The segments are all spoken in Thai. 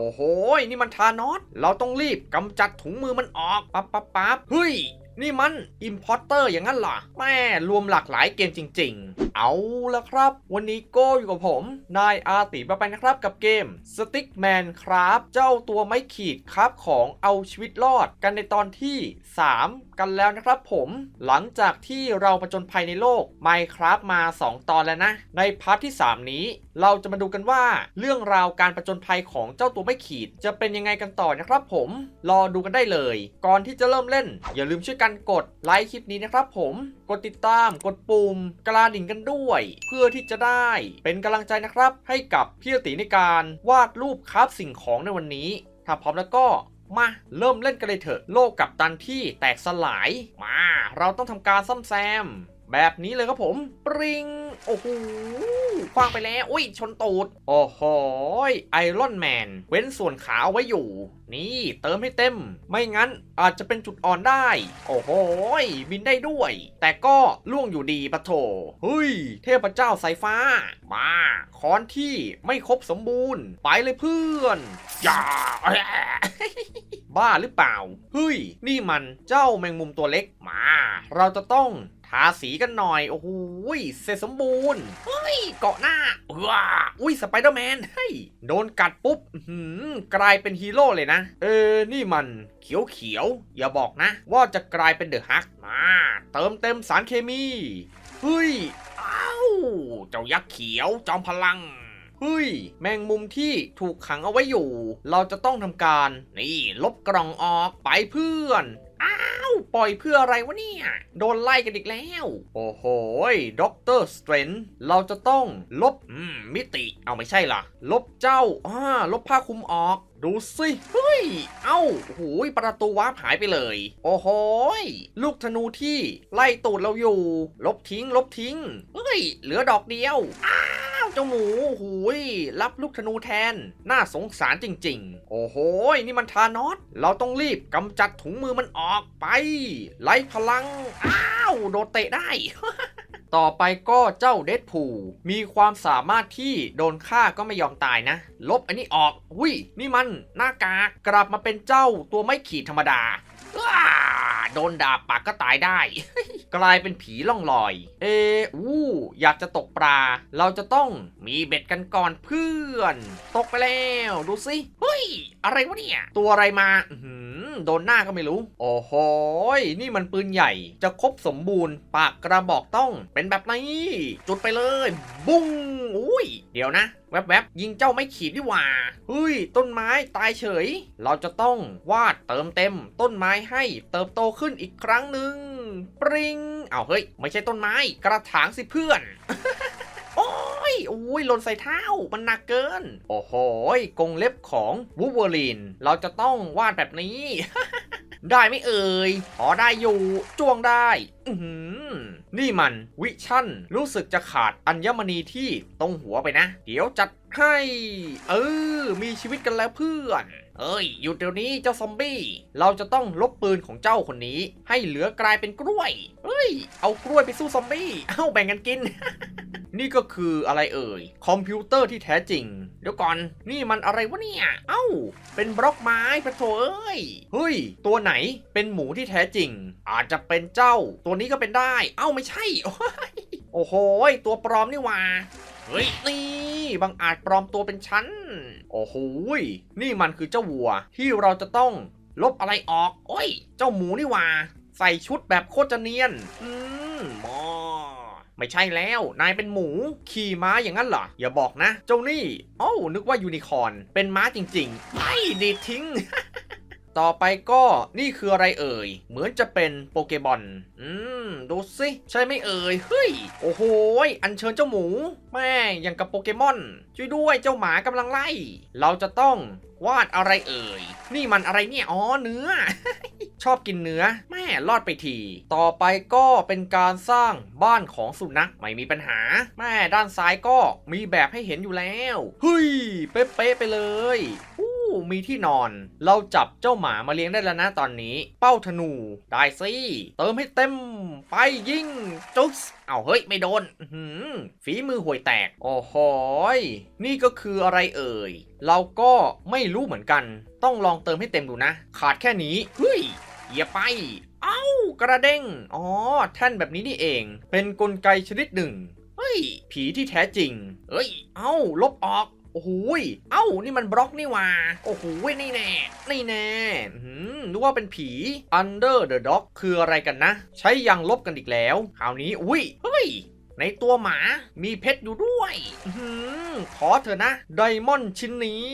โอ้โห นี่มันทานอส เราต้องรีบกำจัดถุงมือมันออกปั๊บปั๊บปั๊บเฮ้ย นี่มันอิมพอร์เตอร์อย่างนั้นเหรอแม่รวมหลากหลายเกมจริง ๆเอาละครับ วันนี้โก้อยู่กับผม นายอาติมาไปนะครับกับเกม Stickman ครับ เจ้าตัวไม้ขีดครับของเอาชีวิตรอดกันในตอนที่ 3 กันแล้วนะครับผมหลังจากที่เราประจนภัยในโลก Minecraft มา 2 ตอนแล้วนะ ในพาร์ทที่ 3 นี้ เราจะมาดูกันว่าเรื่องราวการประจนภัยของเจ้าตัวไม่ขีด จะเป็นยังไงกันต่อนะครับผมรอดูกันได้เลย ก่อนที่จะเริ่มเล่น อย่าลืมช่วยกันกดไลค์คลิปนี้นะครับผม กดติดตาม กดปุ่มกระดิ่งกันด้วย เพื่อที่จะได้เป็นกำลังใจนะครับ ให้กับพี่ติในการวาดรูปคราฟสิ่งของในวันนี้ ถ้าพร้อมแล้วก็มาเริ่มเล่นกันเลยเถอะ โลกกับตันที่แตกสลาย มา เราต้องทำการซ่อมแซม แบบนี้เลยครับผม ปริง โอ้โหคว้างไปแล้วอุ้ยชนตูด โอ้โหไอรอนแมนเว้นส่วนขาเอาไว้อยู่ นี่เติมให้เต็ม ไม่งั้นอาจจะเป็นจุดอ่อนได้ โอ้โหบินได้ด้วย แต่ก็ล่วงอยู่ดีปะโถเฮ้ย เทพเจ้าสายฟ้า มาค้อนที่ไม่ครบสมบูรณ์ ไปเลยเพื่อนอย่าบ้าหรือเปล่า เฮ้ย นี่มันเจ้าแมงมุมตัวเล็กมา เราจะต้อง ทาสีกันหน่อย โอ้โหยเสร็จสมบูรณ์เฮ้ยเกาะหน้าว้าอุ้ยสไปเดอร์แมนเฮ้ยโดนกัดปุ๊บอื้อหือกลายเป็นฮีโร่เลยนะ เออ นี่มันเขียวเขียวๆอย่าบอกนะ ว่าจะกลายเป็นเดอะฮักมา เติมเต็มสารเคมีเฮ้ยอ้าวเจ้ายักษ์เขียวจอมพลังเฮ้ย แมงมุมที่ถูกขังเอาไว้อยู่ เราจะต้องทำการ นี่ ลบกล่องออกไปเพื่อนอ้าว ปล่อยเพื่ออะไรวะเนี่ย โดนไล่กันอีกแล้ว โอ้โหด็อกเตอร์สเตรนเราจะต้องลบอืมมิติ เอาไม่ใช่ล่ะ ลบเจ้าอ่าลบผ้าคลุมออกดูสิ เฮ้ย เอ้าโอ้โหประตูวาร์ปหายไปเลย โอ้โหลูกธนูที่ไล่ตูดเราอยู่ ลบทิ้ง ลบทิ้ง เฮ้ย เหลือดอกเดียวอ้าว เจ้าหมูหูยรับลูกธนูแทน น่าสงสารจริง ๆ โอ้โหนี่มันทานอสเราต้องรีบกำจัดถุงมือมันออกไป ไล่พลัง อ้าว โดนเตะได้ต่อไปก็เจ้าเดดพูมีความสามารถที่โดนฆ่าก็ไม่ยอมตายนะ ลบอันนี้ออกหุ้ย นี่มันหน้ากากกลับมาเป็นเจ้าตัวไม่ขีดธรรมดาอ้าโดนดาบปากก็ตายได้ กลายเป็นผีล่องลอยเอออู้อยากจะตกปลา เราจะต้องมีเบ็ดกันก่อนเพื่อน ตกไปแล้วดูสิเฮ้ย อะไรวะเนี่ย ตัวอะไรมาหือโดนหน้าก็ไม่รู้ โอ้โหยนี่มันปืนใหญ่ จะครบสมบูรณ์ ปากกระบอกต้องเป็นแบบนี้ จุดไปเลย บุ้งอุ้ย เดี๋ยวนะ แวบๆยิงเจ้าไม่ขีดดีหว่าเฮ้ย ต้นไม้ตายเฉย เราจะต้องวาดเติมเต็ม ต้นไม้ให้เติบโตขึ้นอีกครั้งหนึ่ง ปริงเอาวเฮ้ย ไม่ใช่ต้นไม้ กระถางสิเพื่อน โอ้ยโอ้ยหล่นใส่เท้า มันหนักเกิน โอ้โหยกงเล็บของวูเวอรีน เราจะต้องวาดแบบนี้ ได้ไม่เอ่ยพอได้อยู่ จ้วงได้ อืนี่มันวิชั่น รู้สึกจะขาดอัญมณีที่ตรงหัวไปนะ เดี๋ยวจัดให้ เออ มีชีวิตกันแล้วเพื่อน เอ้ยหยุดเดี๋ยวนี้เจ้าซอมบี้ เราจะต้องลบปืนของเจ้าคนนี้ ให้เหลือกลายเป็นกล้วย เฮ้ย เอากล้วยไปสู้ซอมบี้ เอ้าแบ่งกันกิน นี่ก็คืออะไรเอ่ย คอมพิวเตอร์ที่แท้จริง เดี๋ยวก่อน นี่มันอะไรวะเนี่ย เอ้า เป็นบล็อกไม้ปะโถเอ้ย เฮ้ย ตัวไหนเป็นหมูที่แท้จริง อาจจะเป็นเจ้า ตัวนี้ก็เป็นได้ เอ้าไม่ใช่ โอ้ยโอ้โห ตัวปลอมนี่หว่าเฮ้ยนี่บังอาจปลอมตัวเป็นฉัน โอ้โหนี่มันคือเจ้าวัว ที่เราจะต้องลบอะไรออก โอ้ย เจ้าหมูนี่ว่า ใส่ชุดแบบโคตรจะเนียน อืมมอไม่ใช่แล้ว นายเป็นหมู ขี่ม้าอย่างนั้นเหรอ อย่าบอกนะ เจ้านี่ โอ้านึกว่ายูนิคอร์น เป็นม้าจริงๆ ไม่ดีทิ้ง ต่อไปก็นี่คืออะไรเอ่ย เหมือนจะเป็นโปเกบอล อืม ดูสิ ใช่ไหมเอ่ย เฮ้ย โอ้โหยอัญเชิญเจ้าหมู แม่อย่างกับโปเกมอน ช่วยด้วยเจ้าหมากำลังไล่ เราจะต้องวาดอะไรเอ่ย นี่มันอะไรเนี่ย อ๋อ เนื้อ ชอบกินเนื้อ แม่รอดไปที ต่อไปก็เป็นการสร้างบ้านของสุนัข ไม่มีปัญหา แม่ด้านซ้ายก็มีแบบให้เห็นอยู่แล้ว เฮ้ย เป๊ะๆไปเลยอู้ มีที่นอน เราจับเจ้าหมามาเลี้ยงได้แล้วนะตอนนี้ เป้าธนู ได้สิเติมให้เต็ม ไปยิงจุ๊บเอาเฮ้ย ไม่โดนฝีมือห่วยแตก โอ้โหยนี่ก็คืออะไรเอ่ย เราก็ไม่รู้เหมือนกัน ต้องลองเติมให้เต็มดูนะ ขาดแค่นี้ เฮ้ยอย่าไป เอ้า กระเด้ง อ๋อ แท่นแบบนี้นี่เอง เป็นนกลไกชนิดหนึ่ง เฮ้ย ผีที่แท้จริง เฮ้ย เอ้า ลบออก โอ้โหยเอ้า นี่มันบล็อกนี่ว่า โอ้โหยนี่แน่ นี่แน่หืมนึกว่าเป็นผี Under the Dog คืออะไรกันนะ ใช้ยังลบกันอีกแล้ว คราวนี้ อุ้ย เฮ้ย ในตัวหมามีเพชรอยู่ด้วยอื้อหือขอเถอะนะ ไดมอนด์ชิ้นนี้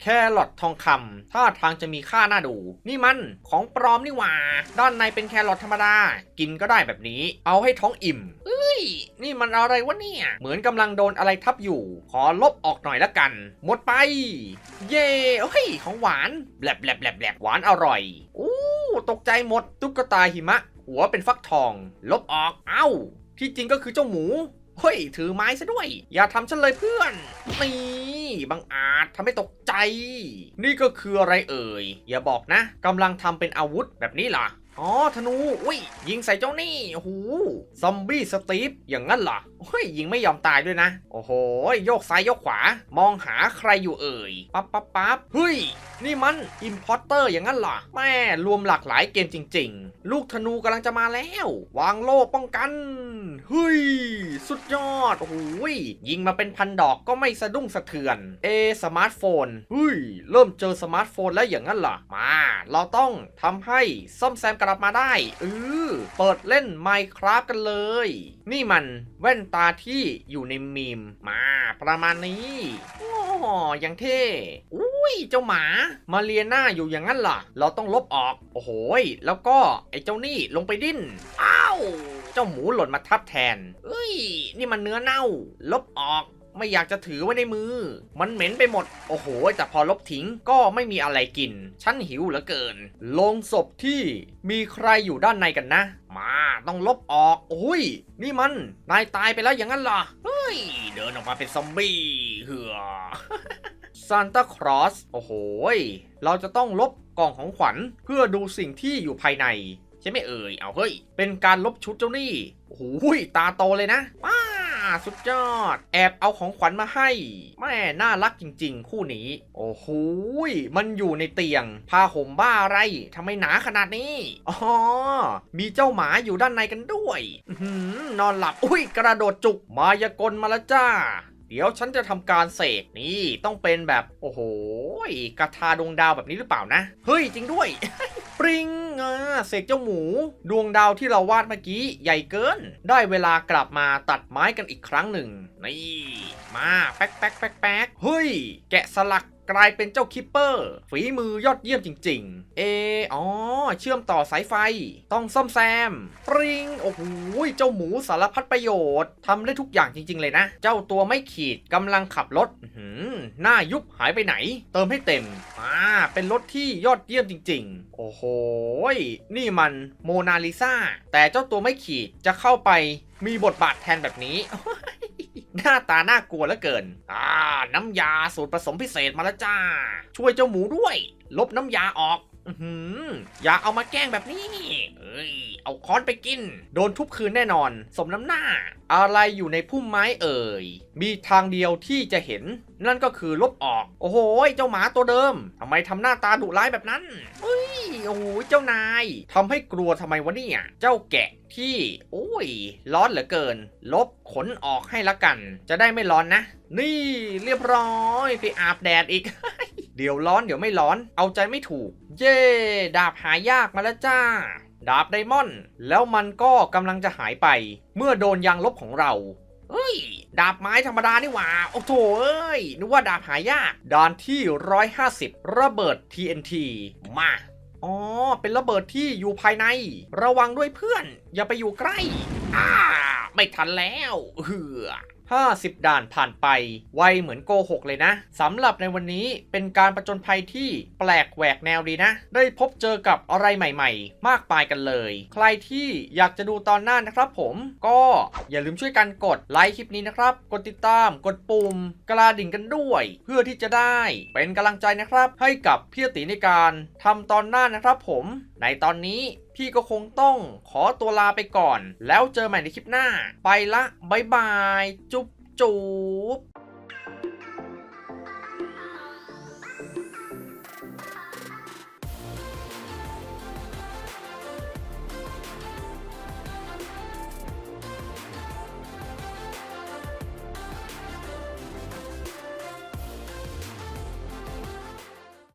แครอททองคำท่าทางจะมีค่าน่าดู นี่มันของปลอมนี่หว่า ด้านในเป็นแครอทธรรมดา กินก็ได้แบบนี้ เอาให้ท้องอิ่มเอ้ย นี่มันอะไรวะเนี่ย เหมือนกำลังโดนอะไรทับอยู่ ขอลบออกหน่อยละกัน หมดไป เย่เฮ้ย ของหวานแบลบแบลบแบลบแบลบหวานอร่อย อู้ ตกใจหมด ตุ๊กตาหิมะ หัวเป็นฟักทอง ลบออก เอ้า ที่จริงก็คือเจ้าหมู เฮ้ย ถือไม้ซะด้วย อย่าทำฉันเลยเพื่อน นี่บังอาจทำให้ตกใจ นี่ก็คืออะไรเอ่ย อย่าบอกนะกำลังทำเป็นอาวุธแบบนี้ล่ะ อ๋อธนูอุ้ยยิงใส่เจ้านี่โอ้โหซอมบี้สตีฟอย่างนั้นเหรอเฮ้ยยิงไม่ยอมตายด้วยนะ โอ้โหโยกซ้ายโยกขวา มองหาใครอยู่เอ่ยปั๊บปั๊บปั๊บเฮ้ยนี่มันอิมพอร์เตอร์อย่างนั้นเหรอแม่รวมหลากหลายเกมจริง ๆ ลูกธนูกำลังจะมาแล้ว วางโล่ป้องกันเฮ้ยสุดยอดโอ้ยยิงมาเป็นพันดอกก็ไม่สะดุ้งสะเทือน เอสมาร์ทโฟนเฮ้ยเริ่มเจอสมาร์ทโฟนแล้วอย่างนั้นเหรอมา เราต้องทำให้ซ่อมแซมกระลับมาได้เออเปิดเล่น Minecraft กันเลย นี่มันแว่นตาที่อยู่ในมีมมาประมาณนี้โอ้ยังเท่อุ้ยเจ้าหมา มาเลียหน้าอยู่อย่างนั้นล่ะ เราต้องลบออก โอ้โหยแล้วก็ไอ้เจ้านี่ลงไปดิ้นอ้าวเจ้าหมูหล่นมาทับแทน เอ้ย นี่มันเนื้อเน่า ลบออก ไม่อยากจะถือไว้ในมือ มันเหม็นไปหมด โอ้โห แต่พอลบทิ้งก็ไม่มีอะไรกิน ฉันหิวเหลือเกิน ลงศพที่มีใครอยู่ด้านในกันนะ มาต้องลบออก โอ้ย นี่มัน นายตายไปแล้วอย่างนั้นเหรอ เฮ้ย เดินออกมาเป็นซอมบี้เหือซานตาครอส โอ้โห เราจะต้องลบกล่องของขวัญเพื่อดูสิ่งที่อยู่ภายในใช่ไหมเอ่ย เอาเฮ้ย เป็นการลบชุดเจ้านี่โอ้โหยตาโตเลยนะว้า สุดยอด แอบเอาของขวัญมาให้ แม่น่ารักจริง ๆ คู่นี้ โอ้โหมันอยู่ในเตียงผ้าห่มบ้าอะไรทำไมหนาขนาดนี้ อ๋อ มีเจ้าหมาอยู่ด้านในกันด้วยหือนอนหลับ อุ้ย กระโดดจุก มายากลมาล้วจ้าเดี๋ยวฉันจะทำการเสกนี่ต้องเป็นแบบ โอ้โหกระทาดวงดาวแบบนี้หรือเปล่านะ เฮ้ย จริงด้วย ปริง งเสกเจ้าหมู ดวงดาวที่เราวาดเมื่อกี้ใหญ่เกิน ได้เวลากลับมาตัดไม้กันอีกครั้งหนึ่ง นี่ มาแป๊กแป๊กแป๊กแป๊กเฮ้ย แกะสลัก กลายเป็นเจ้าคิปเปอร์ฝีมือยอดเยี่ยมจริง ๆ เออ๋อ เชื่อมต่อสายไฟ ต้องซ่อมแซม ปริง โอ้โห เจ้าหมูสารพัดประโยชน์ทำได้ทุกอย่างจริง ๆ เลยนะ เจ้าตัวไม่ขีดกำลังขับรถหือหน้ายุบหายไปไหน เติมให้เต็ม อ่า เป็นรถที่ยอดเยี่ยมจริง ๆ โอ้โห นี่มันโมนาลิซาแต่เจ้าตัวไม่ขีดจะเข้าไปมีบทบาทแทนแบบนี้ หน้าตาน่ากลัวเหลือเกิน อ่า น้ำยาสูตรผสมพิเศษมาแล้วจ้า ช่วยเจ้าหมูด้วย ลบน้ำยาออก อือหือย่าเอามาแกล้งแบบนี้ เอ้ย เอาค้อนไปกิน โดนทุบคืนแน่นอน สมน้ำหน้า อะไรอยู่ในพุ่มไม้เอ่ย มีทางเดียวที่จะเห็น นั่นก็คือลบออก โอ้โหเจ้าหมาตัวเดิมทำไมทำหน้าตาดุร้ายแบบนั้นเฮ้ยโอ้โหเจ้านายทำให้กลัวทำไมวะเนี่ย เจ้าแกะที่ โอ้ย ร้อนเหลือเกิน ลบขนออกให้ละกัน จะได้ไม่ร้อนนะ นี่เรียบร้อยไปอาบแดดอีก เดี๋ยวร้อนเดี๋ยวไม่ร้อน เอาใจไม่ถูก เย่ดาบหายากมาแล้วจ้า ดาบไดมอนด์แล้วมันก็กำลังจะหายไป เมื่อโดนยางลบของเราเฮ้ย ดาบไม้ธรรมดานี่หว่า โอ้โถเอ้ย นึกว่าดาบหายาก ด่านที่ 150 ระเบิด TNT มา อ๋อ เป็นระเบิดที่อยู่ภายใน ระวังด้วยเพื่อน อย่าไปอยู่ใกล้อ่าไม่ทันแล้วเหือ 50 ด่านผ่านไป ไวเหมือนโกหกเลยนะสำหรับในวันนี้เป็นการประจนภัยที่แปลกแหวกแนวดีนะ ได้พบเจอกับอะไรใหม่ๆ มากมายกันเลย ใครที่อยากจะดูตอนหน้านะครับผมก็อย่าลืมช่วยกันกดไลค์คลิปนี้นะครับ กดติดตามกดปุ่ม กระดิ่งกันด้วย เพื่อที่จะได้เป็นกำลังใจนะครับ ให้กับพี่ตีในการทำตอนหน้านะครับผมในตอนนี้ พี่ก็คงต้องขอตัวลาไปก่อน แล้วเจอใหม่ในคลิปหน้า ไปละบายบาย จุ๊บจุ๊บ